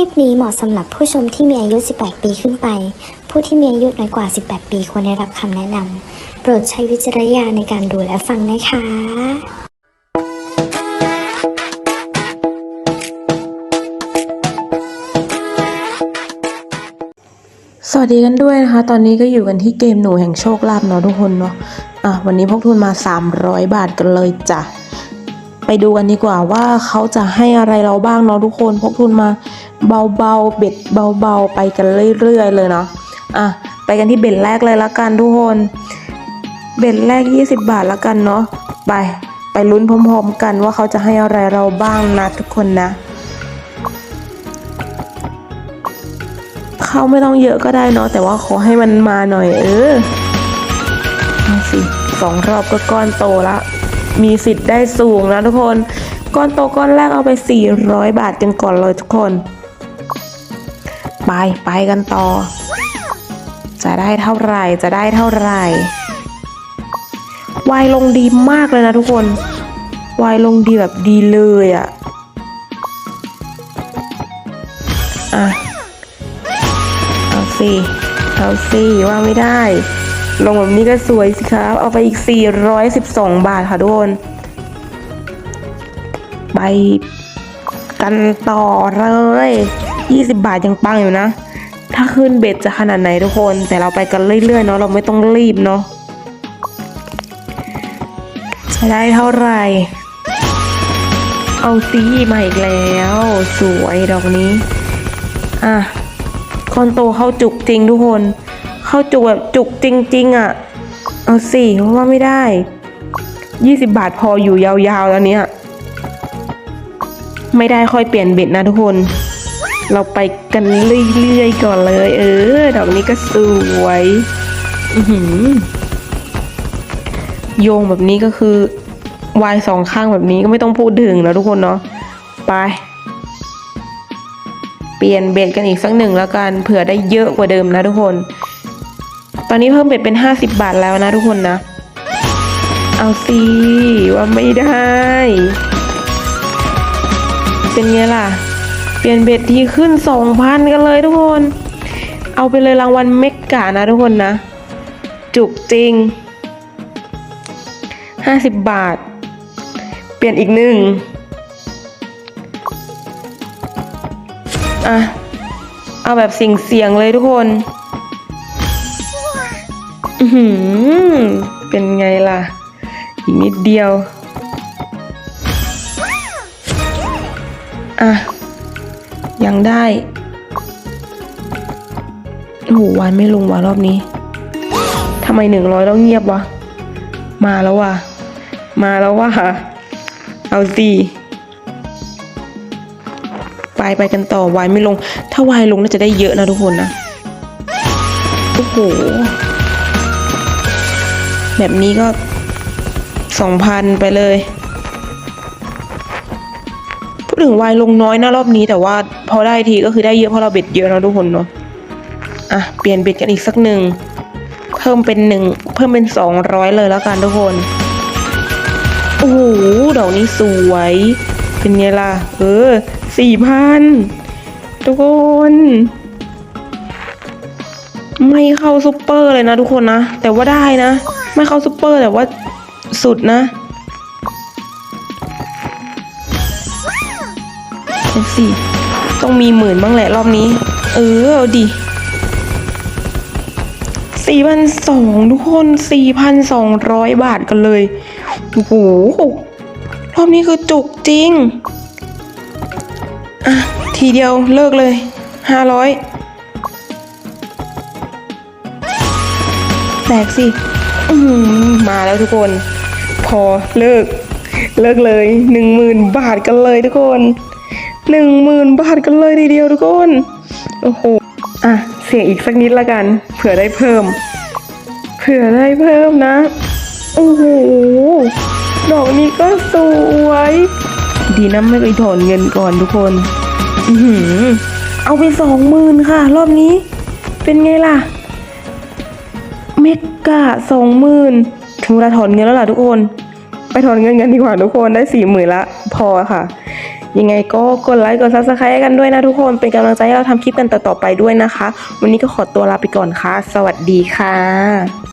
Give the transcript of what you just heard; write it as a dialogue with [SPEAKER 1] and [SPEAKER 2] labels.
[SPEAKER 1] ลิปนี้เหมาะสำหรับผู้ชมที่มีอายุ 18 ปีขึ้นไป ผู้ที่มีอายุน้อยกว่า 18 ปีควรได้รับคำแนะนำ โปรดใช้วิจารณญาณในการดูและฟังนะคะ
[SPEAKER 2] สวัสดีกันด้วยนะคะ ตอนนี้ก็อยู่กันที่เกมหนูแห่งโชคลาภเนาะทุกคนเนาะอะวันนี้พกทุนมา 300 บาทกันเลยจ้ะ ไปดูกันดีกว่าว่าเขาจะให้อะไรเราบ้างเนาะทุกคนพกทุนมาเบาๆเบ็ดเบาๆไปกันเรื่อยๆเลยเนาะอะไปกันที่เบ็ดแรกเลยละกันทุกคน เบ็ดแรก 20 บาทละกันเนาะไปไปลุ้นพร้อมๆกันว่าเขาจะให้อะไรเราบ้างนะทุกคนนะเข้าไม่ต้องเยอะก็ได้เนาะแต่ว่าขอให้มันมาหน่อยเออเอาสิสองรอบก็ก้อนโตละ มีสิทธิ์ได้สูงนะทุกคน ก้อนโตก้อนแรกเอาไป 400 บาทกันก่อนเลยทุกคน ไปไปกันต่อ จะได้เท่าไหร่จะได้เท่าไหร่วายลงดีมากเลยนะทุกคนวายลงดีแบบดีเลยอะอะ เอาสิ เอาสิว่าไม่ได้ ลงแบบนี้ก็สวยสิครับ เอาไปอีก 412 บาทค่ะทุกคน ไปกันต่อเลย 20 บาทยังปังอยู่นะ ถ้าขึ้นเบ็ดจะขนาดไหนทุกคน แต่เราไปกันเรื่อยๆเนาะ เราไม่ต้องรีบเนาะจะได้เท่าไหร่ เอาซีมาอีกแล้ว สวยดอกนี้ อะ คอนโตเข้าจุกจริงทุกคน ข้าจุกแบบจุกจริง ๆอะ เอาสิว่าไม่ได้ 20 บาทพออยู่ยาวๆแล้วเนี้ยไม่ได้ค่อยเปลี่ยนเบ็ดนะทุกคน เราไปกันเรื่อยๆก่อนเลย เออ ดอกนี้ก็สวยอือหือโยงแบบนี้ก็คือวายสองข้างแบบนี้ก็ไม่ต้องพูดถึงแล้วทุกคนเนาะไป เปลี่ยนเบ็ดกันอีกสักหนึ่งแล้วกันเผื่อได้เยอะกว่าเดิมนะทุกคน ตอนนี้เพิ่มเบ็ดเป็น 50 บาทแล้วนะทุกคนนะ เอาสิว่าไม่ได้ เป็นไงล่ะ เปลี่ยนเบ็ดทีขึ้น 2,000 กันเลยทุกคน เอาไปเลยรางวัลเมกกานะทุกคนนะ จุกจริง 50 บาท เปลี่ยนอีกหนึ่งอะ เอาแบบสียงเสียงเลยทุกคน อืเป็นไงล่ะ อีกนิดเดียว อะ ยังได้โอ้โหวานไม่ลงว่ะรอบนี้ทำไมหนึ่งร้อยต้องเงียบวะ มาแล้วว่ะ มาแล้วว่ะ เอาสิไปไปกันต่อวายไม่ลง ถ้าวายลงน่าจะได้เยอะนะทุกคนนะ โอ้โห แบบนี้ก็สองพันไปเลย พูดถึงวายลงน้อยนะรอบนี้แต่ว่าพอได้ทีก็คือได้เยอะเพราะเราเบ็ดเยอะนะทุกคนเนาะอะเปลี่ยนเบ็ดกันอีกสักหนึ่งเพิ่มเป็นหนึ่งเพิ่มเป็นสองร้อยเลยแล้วกันทุกคนโอ้โหดอกนี้สวย เป็นไงล่ะ เออสี่พันทุกคน ไม่เข้าซุปเปอร์เลยนะทุกคนนะ แต่ว่าได้นะ ไม่เข้าซุปเปอร์แต่ว่าสุดนะสี่ต้องมีหมื่นบ้างแหละรอบนี้ เออเอาดิสี่พันสองทุกคนสี่พันสองร้อยบาทกันเลยโอ้โหรอบนี้คือจุกจริง อะ ทีเดียวเลิกเลยห้าร้อยแตกสิ มาแล้วทุกคน พอเลิก เลิกเลยหนึ่งหมื่นบาทกันเลยทุกคนหนึ่งหมื่นบาทกันเลยทีเดียวทุกคน โอ้โห อะ เสียงอีกสักนิดละกัน เผื่อได้เพิ่ม เผื่อได้เพิ่มนะ โอ้โห ดอกนี้ก็สวย ดีนะไม่ไปถอนเงินก่อนทุกคน อือหือเอาไปสองหมื่นค่ะ รอบนี้ เป็นไงล่ะ เมกะสองหมื่นถึงเวลาถอนเงินแล้วล่ะทุกคน ไปถอนเงินกันดีกว่าทุกคนได้สี่หมื่นละพอค่ะ ยังไงก็กดไลค์กดซับสไครต์กันด้วยนะทุกคนเป็นกำลังใจให้เราทำคลิปกันต่อๆไปด้วยนะคะ วันนี้ก็ขอตัวลาไปก่อนค่ะ สวัสดีค่ะ